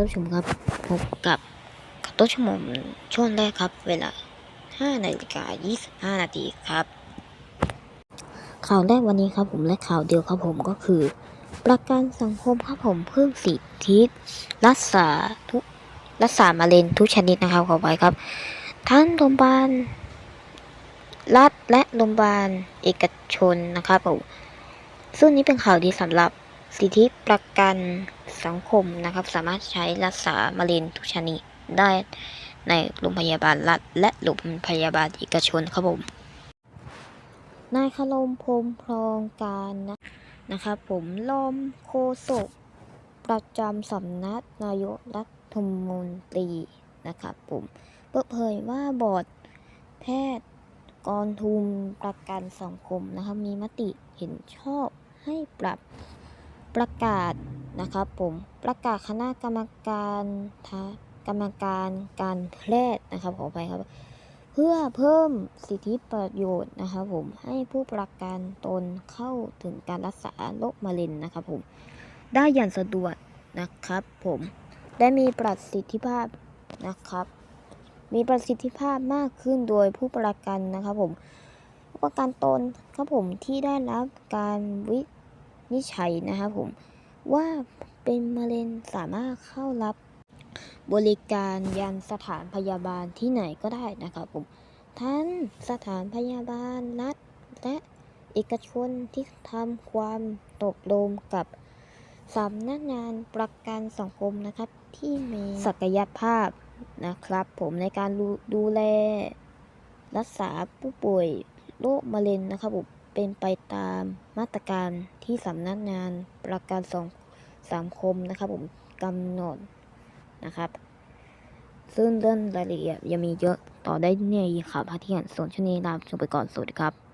ท่านผู้ชมครับพบกับขับต้นชั่วโมงช่วงแรกครับ เวลา 5นาฬิกา25 นาทีครับ ข่าวแรกวันนี้ครับผมและข่าวเดียวครับผมก็คือ ประกันสังคมครับผมเพิ่มสิทธิรักษาทุกรักษามะเร็งทุกชนิดนะครับขอไปครับ ทั้งโรงพยาบาลรัฐและโรงพยาบาลเอกชนนะครับผมซึ่งนี้เป็นข่าวดีสำหรับ สิทธิประกันสังคมนะครับ สามารถใช้รักษามะเร็งทุกชนิดได้ในโรงพยาบาลรัฐ และโรงพยาบาลเอกชนครับผมนายคารมพรมพรองการนะนะครับผมรองโฆษกประจำสำนักนายกรัฐมนตรีนะครับผมเปิดเผยว่าบอร์ดแพทย์กองทุนประกันสังคมนะครับมีมติเห็นชอบให้ปรับ ประกาศนะครับผมประกาศคณะกรรมการทากรรมการการแพทย์นะครับขอไปครับ เพื่อเพิ่มสิทธิประโยชน์นะครับผมให้ผู้ประกันตนเข้าถึงการรักษาโรคมะเร็งนะครับผมได้อย่างสะดวกนะครับผมและมีประสิทธิภาพนะครับ มีประสิทธิภาพมากขึ้นโดยผู้ประกันนะครับผมผู้ประกันตนครับผมที่ได้รับการวิ นิจฉัยนะครับผมว่าเป็นมะเร็งสามารถเข้ารับบริการยันสถานพยาบาลที่ไหนก็ได้นะครับผมทั้งสถานพยาบาลรัฐและเอกชนที่ทำความตกลงกับสำนักงานประกันสังคมนะครับ ที่มีศักยภาพนะครับ ผมในการดูดูแลรักษาผู้ป่วยโรคมะเร็งนะครับผม เป็นไปตามมาตรการที่สำนักงานประกันสังสังคมนะครับผมกำหนดนะครับ ซึ่งเรื่องรายละเอียดยังมีเยอะต่อได้ในข่าวพาเที่ยนส่วนช่วงนี้ลาชมไปก่อนสวัสดีครับ